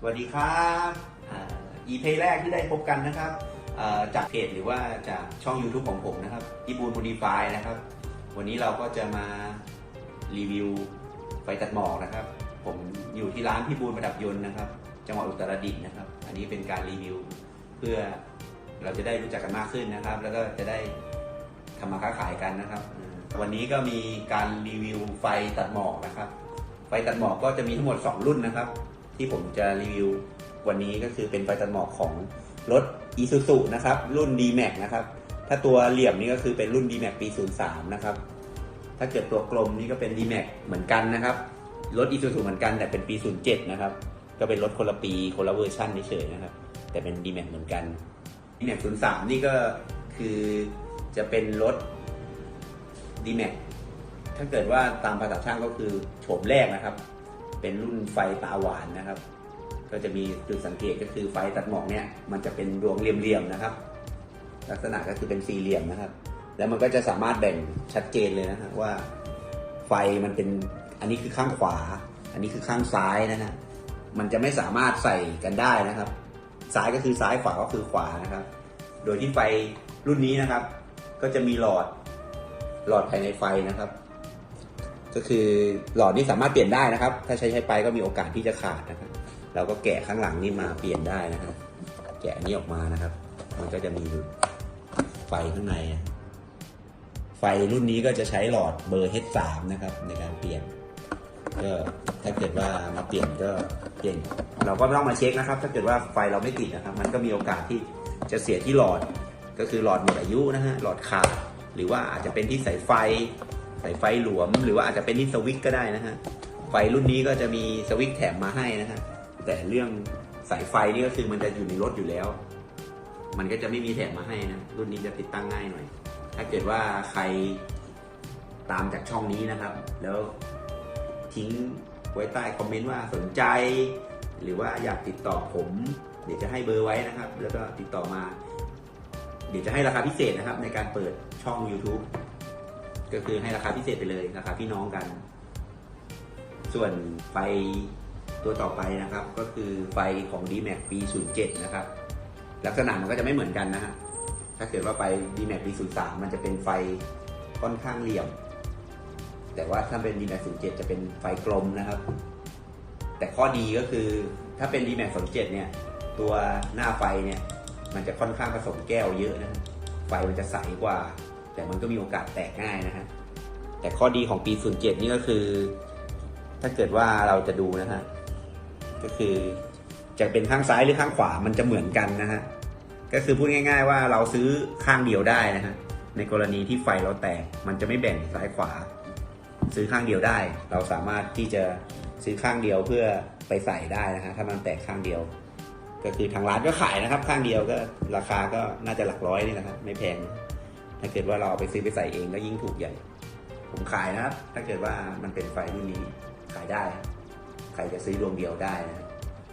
สวัสดีครับอีเพย์แรกที่ได้พบกันนะครับจากเพจหรือว่าจากช่อง YouTube ของผมนะครับอีบูนโมดิฟายนะครับ วันนี้เราก็จะมารีวิวไฟตัดหมอกนะครับ ผมอยู่ที่ร้านพี่บูนประดับยนต์นะครับ จังหวัดอุตรดิตถ์นะครับ อันนี้เป็นการรีวิวเพื่อเราจะได้รู้จักกันมากขึ้นนะครับ แล้วก็จะได้ทำมาค้าขายกันนะครับ วันนี้ก็มีการรีวิวไฟตัดหมอกนะครับ ไฟตัดหมอกก็จะมีทั้งหมด 2 รุ่นนะครับ ที่ผมจะรีวิววันนี้ก็คือเป็นไฟตัดหมอกของรถ i s u z u นะครับ รุ่น D-Max นะครับ ถ้าตัวเหลี่ยมนี่ก็คือเป็นรุ่น D-Max ปี 03 นะครับ ถ้าเกิดตัวกลมนี่ก็เป็น D-Max เหมือนกันนะครับ รถ i s u z u เหมือนกันแต่เป็นปี 07 นะครับ ก็เป็นรถคนละปีคนละเวอร์ชันเฉยๆนะครับ แต่เป็น D-Max เหมือนกัน D-Max 03 นี่ก็คือจะเป็นรถ D-Max ถ้าเกิดว่าตามภาษาช่างก็คือโฉมแรกนะครับ เป็นรุ่นไฟตาหวานนะครับ ก็จะมีจุดสังเกตก็คือไฟตัดหมอกเนี่ยมันจะเป็นดวงเหลี่ยมๆนะครับ ลักษณะก็คือเป็นสี่เหลี่ยมนะครับ แล้วมันก็จะสามารถแบ่งชัดเจนเลยนะฮะว่าไฟมันเป็นอันนี้คือข้างขวา อันนี้คือข้างซ้ายนะฮะมันจะไม่สามารถใส่กันได้นะครับ ซ้ายก็คือซ้ายขวาก็คือขวานะครับ โดยที่ไฟรุ่นนี้นะครับ ก็จะมีหลอดหลอดภายในไฟนะครับ ก็คือหลอดนี้สามารถเปลี่ยนได้นะครับ ถ้าใช้ใช้ไปก็มีโอกาสที่จะขาดนะครับ เราก็แกะข้างหลังนี่มาเปลี่ยนได้นะครับ แกะอันนี้ออกมานะครับ มันก็จะมีไฟข้างใน ไฟรุ่นนี้ก็จะใช้หลอดเบอร์ H3 นะครับ ในการเปลี่ยน ก็ถ้าเกิดว่ามาเปลี่ยนก็เปลี่ยน เราก็ต้องมาเช็คนะครับ ถ้าเกิดว่าไฟเราไม่ติดนะครับ มันก็มีโอกาสที่จะเสียที่หลอด ก็คือหลอดหมดอายุนะฮะ หลอดขาด หรือว่าอาจจะเป็นที่สายไฟายไฟหลวม หรือว่าอาจจะเป็นที่สวิตช์ก็ได้นะฮะ ไฟรุ่นนี้ก็จะมีสวิตช์แถมมาให้นะฮะ แต่เรื่องสายไฟนี่ก็คือมันจะอยู่ในรถอยู่แล้ว มันก็จะไม่มีแถมมาให้นะ รุ่นนี้จะติดตั้งง่ายหน่อย ถ้าเกิดว่าใครตามจากช่องนี้นะครับ แล้วทิ้งไว้ใต้คอมเมนต์ว่าสนใจ หรือว่าอยากติดต่อผม เดี๋ยวจะให้เบอร์ไว้นะครับ แล้วก็ติดต่อมา เดี๋ยวจะให้ราคาพิเศษนะครับ ในการเปิดช่อง YouTube ก็คือให้ราคาพิเศษไปเลยราคาพี่น้องกัน ส่วนไฟตัวต่อไปนะครับ ก็คือไฟของ D-Max ปี 07 นะครับ ลักษณะมันก็จะไม่เหมือนกันนะฮะถ้าเกิดว่าไป D-Max ปี 03 มันจะเป็นไฟค่อนข้างเหลี่ยม แต่ว่าถ้าเป็น D-Max 07 จะเป็นไฟกลมนะครับ แต่ข้อดีก็คือถ้าเป็น D-Max 07 เนี่ย ตัวหน้าไฟเนี่ย มันจะค่อนข้างผสมแก้วเยอะนะฮะไฟมันจะใสกว่า แต่มันก็มีโอกาสแตกง่ายนะฮะ แต่ข้อดีของปี 07 นี่ก็คือ ถ้าเกิดว่าเราจะดูนะฮะ ก็คือจะเป็นข้างซ้ายหรือข้างขวามันจะเหมือนกันนะฮะ ก็คือพูดง่าย ๆ ว่าเราซื้อข้างเดียวได้นะฮะ ในกรณีที่ไฟเราแตกมันจะไม่แบ่งซ้ายขวา ซื้อข้างเดียวได้ เราสามารถที่จะซื้อข้างเดียวเพื่อไปใส่ได้นะฮะถ้ามันแตกข้างเดียว ก็คือทางร้านก็ขายนะครับ ข้างเดียวก็ราคาก็น่าจะหลักร้อยนี่แหละครับไม่แพง ถ้าเกิดว่าเราเอาไปซื้อไปใส่เองก็ยิ่งถูกใหญ่ ผมขายนะครับ ถ้าเกิดว่ามันเป็นไฟรุ่นนี้ขายได้ ใครจะซื้อดวงเดียวได้นะ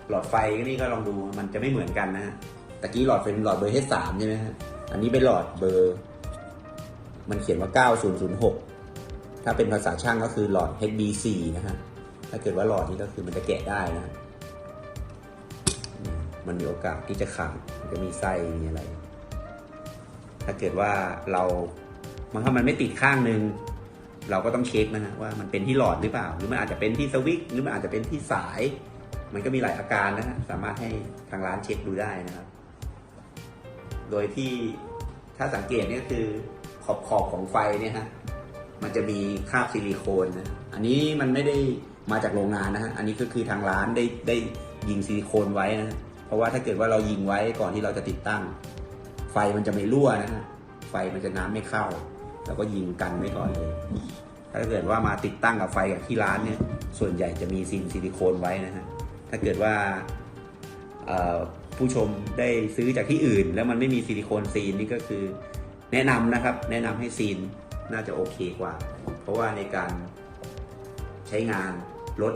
หลอดไฟก็นี่ก็ลองดูมันจะไม่เหมือนกันนะฮะตะกี้หลอดเป็นหลอดเบอร์ H3 ใช่ไหมฮะอันนี้เป็นหลอดเบอร์ มันเขียนว่า 9006 ถ้าเป็นภาษาช่างก็คือหลอด HB4 นะฮะถ้าเกิดว่าหลอดนี้ก็คือมันจะแกะได้นะมันมีโอกาสที่จะขาดมันจะมีไส้มีอะไร ถ้าเกิดว่าเรามันถ้ามันไม่ติดข้างหนึ่งเราก็ต้องเช็คนะฮะว่ามันเป็นที่หลอดหรือเปล่า หรือมันอาจจะเป็นที่สวิตช์หรือมันอาจจะเป็นที่สาย มันก็มีหลายอาการนะฮะสามารถให้ทางร้านเช็คดูได้นะครับ โดยที่ถ้าสังเกตเนี่ยก็คือขอบขอบของไฟเนี่ยฮะมันจะมีคราบซิลิโคนนะอันนี้มันไม่ได้มาจากโรงงานนะฮะอันนี้ก็คือทางร้านได้ได้ยิงซิลิโคนไว้นะเพราะว่าถ้าเกิดว่าเรายิงไว้ก่อนที่เราจะติดตั้ง ไฟมันจะไม่รั่วนะฮะไฟมันจะน้ำไม่เข้า แล้วก็ยิงกันไว้ก่อนเลย ถ้าเกิดว่ามาติดตั้งกับไฟกับที่ร้านเนี่ย ส่วนใหญ่จะมีซินซิลิโคนไว้นะฮะ ถ้าเกิดว่าผู้ชมได้ซื้อจากที่อื่น แล้วมันไม่มีซิลิโคนซีนนี่ก็คือ แนะนำนะครับ แนะนำให้ซีนน่าจะโอเคกว่า เพราะว่าในการใช้งานรถ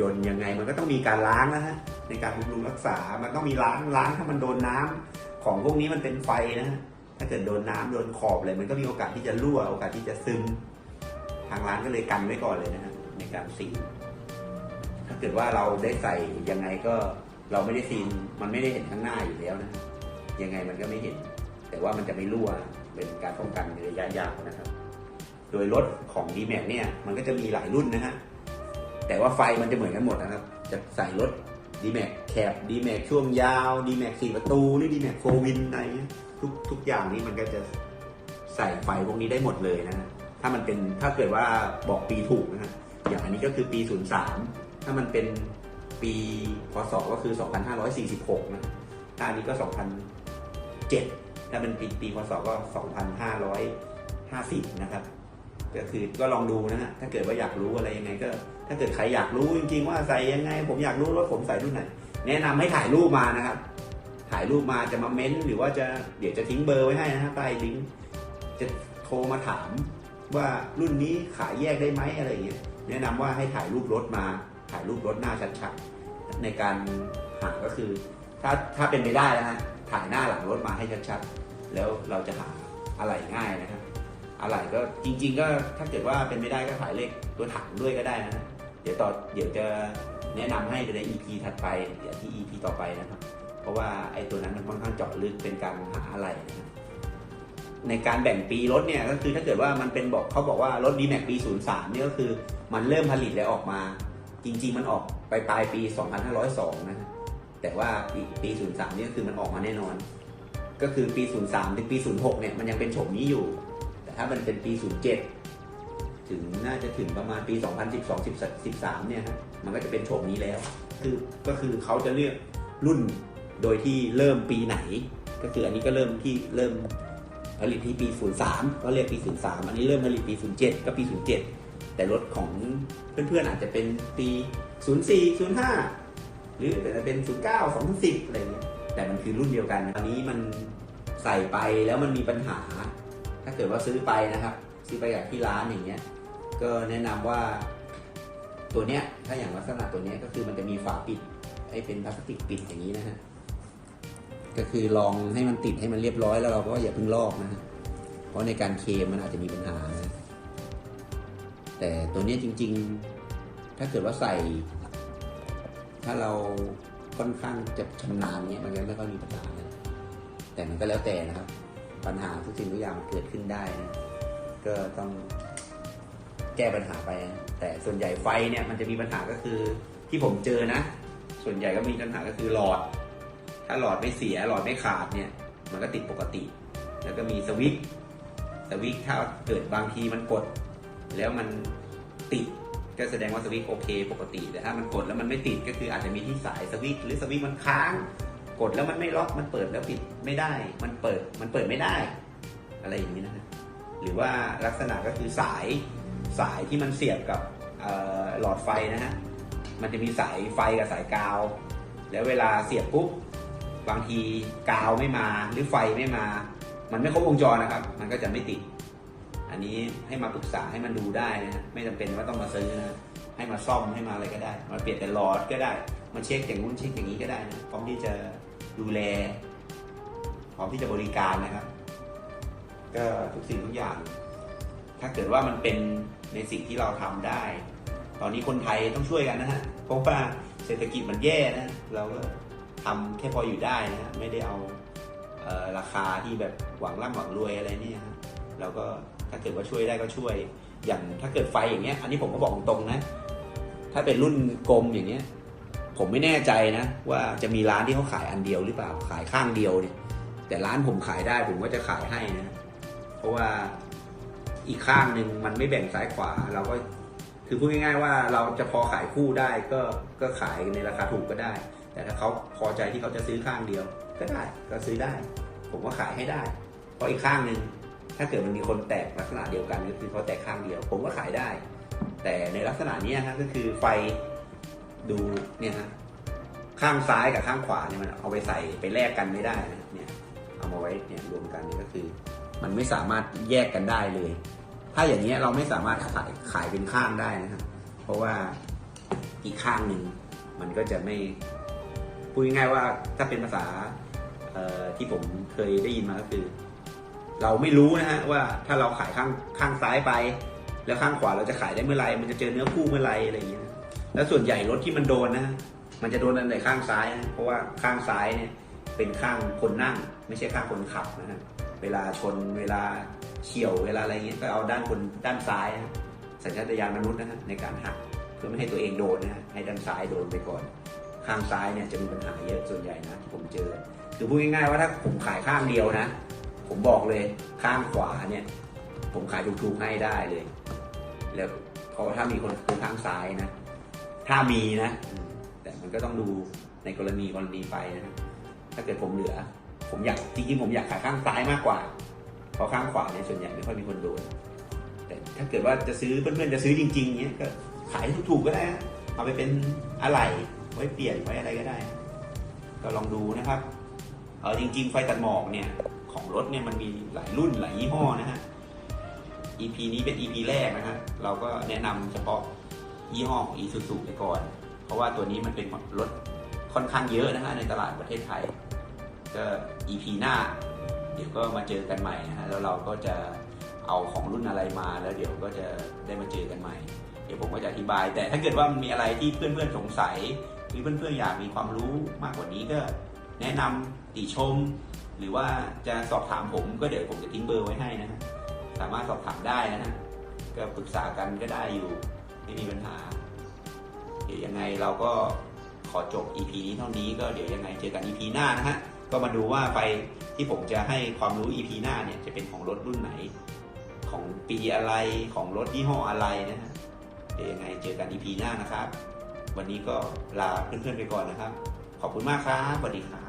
ยนต์ยังไง มันก็ต้องมีการล้างนะฮะในการบำรุงรักษา มันต้องมีล้างล้างถ้ามันโดนน้ำ ของพวกนี้มันเป็นไฟนะ ถ้าเกิดโดนน้ำโดนขอบเลยมันก็มีโอกาสที่จะรั่วโอกาสที่จะซึม ทางร้านก็เลยกันไว้ก่อนเลยนะฮะในการซีน ถ้าเกิดว่าเราได้ใส่ยังไงก็เราไม่ได้ซีนมันไม่ได้เห็นข้างหน้าอยู่แล้วนะ ยังไงมันก็ไม่เห็น แต่ว่ามันจะไม่รั่วเป็นการป้องกันในระยะยาวนะครับ โดยรถของ d m a x เนี่ยมันก็จะมีหลายรุ่นนะฮะแต่ว่าไฟมันจะเหมือนกันหมดนะครับ จะใส่รถ d m a x แคบ d m a x ช่วงยาว d m a x สี่ประตูหรือ d m a x โฟวินอะไรเงี้ยทุกทุกอย่างนี้มันก็จะใส่ไฟพวกนี้ได้หมดเลยนะฮะถ้ามันเป็นถ้าเกิดว่าบอกปีถูกนะฮะอย่างอันนี้ก็คือปี 03 ถ้ามันเป็นปีพศก็คือ 2546 นะถ้าอันนี้ก็ 2007 ถ้าเป็นปีปีพศก็ 2550 นะครับ ก็คือก็ลองดูนะฮะถ้าเกิดว่าอยากรู้อะไรยังไงก็ ถ้าเกิดใครอยากรู้จริงๆว่าใส่ยังไง ผมอยากรู้รถผมใส่รุ่นไหน แนะนำให้ถ่ายรูปมานะครับ ถ่ายรูปมาจะมาเม้นต์หรือว่าจะเดี๋ยวจะทิ้งเบอร์ไว้ให้นะฮะใต้ลิงก์จะโทรมาถามว่ารุ่นนี้ขายแยกได้ไหมอะไรอย่างเงี้ยแนะนำว่าให้ถ่ายรูปรถมาถ่ายรูปรถหน้าชัดๆในการหาก็คือ ถ้าถ้าเป็นไปได้นะฮะถ่ายหน้าหลังรถมาให้ชัดๆแล้วเราจะหาอะไรง่ายนะครับ อะไรก็จริง ๆ ก็ถ้าเกิดว่าเป็นไม่ได้ก็ถ่ายเลขตัวถังด้วยก็ได้นะเดี๋ยวต่อเดี๋ยวจะแนะนำให้ใน EP ถัดไปเดี๋ยวที่ EP ต่อไปนะครับ เพราะว่าไอ้ตัวนั้นมันค่อนข้างเจาะลึกเป็นการหาอะไรนะในการแบ่งปีรถเนี่ยก็คือถ้าเกิดว่ามันเป็นบอกเขาบอกว่ารถ d m a x ปี 03เนี่ยก็คือมันเริ่มผลิตแล้วออกมา จริง ๆ มันออกไปปลายปี 2502 นะฮะแต่ว่าปีปี 03เนี่ยคือมันออกมาแน่นอน ก็คือปี 03 ถึงปี 06 เนี่ยมันยังเป็นโฉมนี้อยู่ แต่ถ้ามันเป็นปี 07 ถึงน่าจะถึงประมาณปี 2012 13เนี่ยฮะมันก็จะเป็นโฉมนี้แล้ว คือก็คือเขาจะเลือกรุ่นโดยที่เริ่มปีไหน ก็คืออันนี้ก็เริ่มที่เริ่มผลิตที่ปี 03 ก็เรียกปี 03 อันนี้เริ่มผลิตปี 07 ก็ปี 07 แต่รถของเพื่อนๆอาจจะเป็นปี 04 05 หรืออาจจะเป็น 09 2010 อะไรเงี้ย แต่มันคือรุ่นเดียวกัน อันนี้มันใส่ไปแล้วมันมีปัญหาาเกิดว่าซื้อไปนะครับ ซื้อไปจากที่ร้านอย่างเงี้ยก็แนะนำว่าตัวเนี้ยถ้าอย่างลักษณะตัวเนี้ยก็คือมันจะมีฝาปิดไอ้เป็นพลาสติกปิดอย่างนี้นะฮะก็คือลองให้มันติดให้มันเรียบร้อยแล้วเราก็อย่าเพิ่งลอกนะฮะเพราะในการเคมมันอาจจะมีปัญหานะแต่ตัวเนี้ยจริง ๆ ถ้าเกิดว่าใส่ ถ้าเราค่อนข้างจะชำนาญเนี้ยมันก็ไม่ค่อยมีปัญหานะแต่มันก็แล้วแต่นะครับ ปัญหาทุกสิ่งทุกอย่างมันเกิดขึ้นได้นะก็ต้องแก้ปัญหาไปนะแต่ส่วนใหญ่ไฟเนี่ยมันจะมีปัญหาก็คือที่ผมเจอนะ ส่วนใหญ่ก็มีปัญหาก็คือหลอด ถ้าหลอดไม่เสียหลอดไม่ขาดเนี่ย มันก็ติดปกติ แล้วก็มีสวิตสวิตถ้าเกิดบางทีมันกด แล้วมันติดก็แสดงว่าสวิตโอเค ปกติ แต่ถ้ามันกดแล้วมันไม่ติดก็คืออาจจะมีที่สายสวิตหรือสวิตมันค้าง กดแล้วมันไม่ล็อกมันเปิดแล้วปิดไม่ได้ มันเปิดมันเปิดไม่ได้ อะไรอย่างนี้นะฮะหรือว่าลักษณะก็คือสายสายที่มันเสียบกับหลอดไฟนะฮะมันจะมีสายไฟกับสายกาว แล้วเวลาเสียบปุ๊บบางทีกาวไม่มาหรือไฟไม่มา มันไม่ครบวงจรนะครับ มันก็จะไม่ติด อันนี้ให้มาปรึกษาให้มันดูได้นะฮะไม่จำเป็นว่าต้องมาซื้อนะให้มาซ่อมให้มาอะไรก็ได้ มาเปลี่ยนแต่หลอดก็ได้ มาเช็คอย่างนู้นเช็คอย่างนี้ก็ได้นะพร้อมที่จะ ดูแลพร้อมที่จะบริการนะครับ ก็ทุกสิ่งทุกอย่าง ถ้าเกิดว่ามันเป็นในสิ่งที่เราทำได้ ตอนนี้คนไทยต้องช่วยกันนะฮะเพราะว่าเศรษฐกิจมันแย่นะเราก็ทำแค่พออยู่ได้นะไม่ได้เอาเออราคาที่แบบหวังร่ำหวังรวยอะไรนี่ฮะเราก็ถ้าเกิดว่าช่วยได้ก็ช่วย อย่างถ้าเกิดไฟอย่างเงี้ย อันนี้ผมก็บอกตรงๆนะ ถ้าเป็นรุ่นกลมอย่างเงี้ย ผมไม่แน่ใจนะ ว่าจะมีร้านที่เขาขายอันเดียวหรือเปล่าขายข้างเดียวเนี่ย แต่ร้านผมขายได้ผมก็จะขายให้นะ เพราะว่าอีกข้างหนึ่งมันไม่แบ่งซ้ายขวาเราก็คือพูดง่ายๆว่าเราจะพอขายคู่ได้ก็ก็ขายในราคาถูกก็ได้ แต่ถ้าเขาพอใจที่เขาจะซื้อข้างเดียว ก็ได้ก็ซื้อได้ ผมก็ขายให้ได้ เพราะอีกข้างหนึ่งถ้าเกิดมันมีคนแตกลักษณะเดียวกันก็คือเขาแตกข้างเดียว ผมก็ขายได้ แต่ในลักษณะนี้ยฮะก็คือไฟ ดูเนี่ยฮะข้างซ้ายกับข้างขวาเนี่ยมันเอาไปใส่ไปแลกกันไม่ได้นะเนี่ยเอามาไว้เนี่ยรวมกันนี่ก็คือ มันไม่สามารถแยกกันได้เลย ถ้าอย่างเงี้ยเราไม่สามารถขายขายเป็นข้างได้นะครับเพราะว่าอีกข้างหนึ่งมันก็จะไม่พูดง่ายๆว่าถ้าเป็นภาษาที่ผมเคยได้ยินมาก็คือ เราไม่รู้นะฮะว่าถ้าเราขายข้างข้างซ้ายไป แล้วข้างขวาเราจะขายได้เมื่อไหร่มันจะเจอเนื้อคู่เมื่อไหร่อะไรอย่างเงี้ย แล้วส่วนใหญ่รถที่มันโดนนะ มันจะโดนอันไหนข้างซ้ายนะเพราะว่าข้างซ้ายเนี่ยเป็นข้างคนนั่ง ไม่ใช่ข้างคนขับนะฮะเวลาชนเวลาเฉียวเวลาอะไรเงี้ยก็เอาด้านคนด้านซ้ายนะสัญชาตญาณมนุษย์นะฮะในการหักเพื่อไม่ให้ตัวเองโดนนะฮะให้ด้านซ้ายโดนไปก่อน ข้างซ้ายเนี่ยจะมีปัญหาเยอะส่วนใหญ่นะที่ผมเจอคือพูดง่ายๆว่าถ้าผมขายข้างเดียวนะ ผมบอกเลยข้างขวาเนี่ย ผมขายถูกๆให้ได้เลย แล้วเพราะถ้ามีคนซื้อข้างซ้ายนะ ถ้ามีนะ แต่มันก็ต้องดูในกรณีกรณีไปนะถ้าเกิดผมเหลือ ผมอยากจริงๆผมอยากขายข้างซ้ายมากกว่า เพราะข้างขวาเนี่ยส่วนใหญ่ไม่ค่อยมีคนโดนแต่ถ้าเกิดว่าจะซื้อเพื่อนๆจะซื้อจริงๆเนี้ยก็ขายถูกๆก็ได้นะเอาไปเป็นอะไรไว้เปลี่ยนไว้อะไรก็ได้ ก็ลองดูนะครับเออจริง ๆ ไฟตัดหมอกเนี่ยของรถเนี่ยมันมีหลายรุ่นหลายยี่ห้อนะฮะ EP นี้เป็น EP แรกนะฮะเราก็แนะนำเฉพาะ ยี่ห้อของ Isuzu ไปก่อน เพราะว่าตัวนี้มันเป็นรถค่อนข้างเยอะนะฮะในตลาดประเทศไทย ก็ EP หน้า เดี๋ยวก็มาเจอกันใหม่นะฮะแล้วเราก็จะเอาของรุ่นอะไรมาแล้วเดี๋ยวก็จะได้มาเจอกันใหม่ เดี๋ยวผมก็จะอธิบาย แต่ถ้าเกิดว่ามันมีอะไรที่เพื่อนๆสงสัยหรือเพื่อนๆอยากมีความรู้มากกว่านี้ก็แนะนำติชม หรือว่าจะสอบถามผมก็เดี๋ยวผมจะทิ้งเบอร์ไว้ให้นะฮะสามารถสอบถามได้นะฮะก็ปรึกษากันก็ได้อยู่ ไม่มีปัญหา เดี๋ยวยังไงเราก็ขอจบ EP นี้เท่านี้ก็เดี๋ยวยังไงเจอกัน EP หน้านะฮะ ก็มาดูว่าไฟที่ผมจะให้ความรู้ EP หน้าเนี่ยจะเป็นของรถรุ่นไหน ของปีอะไรของรถยี่ห้ออะไรนะฮะ เดี๋ยวยังไงเจอกัน EP หน้านะครับ วันนี้ก็ลาเพื่อนๆไปก่อนนะครับ ขอบคุณมากครับสวัสดีครับ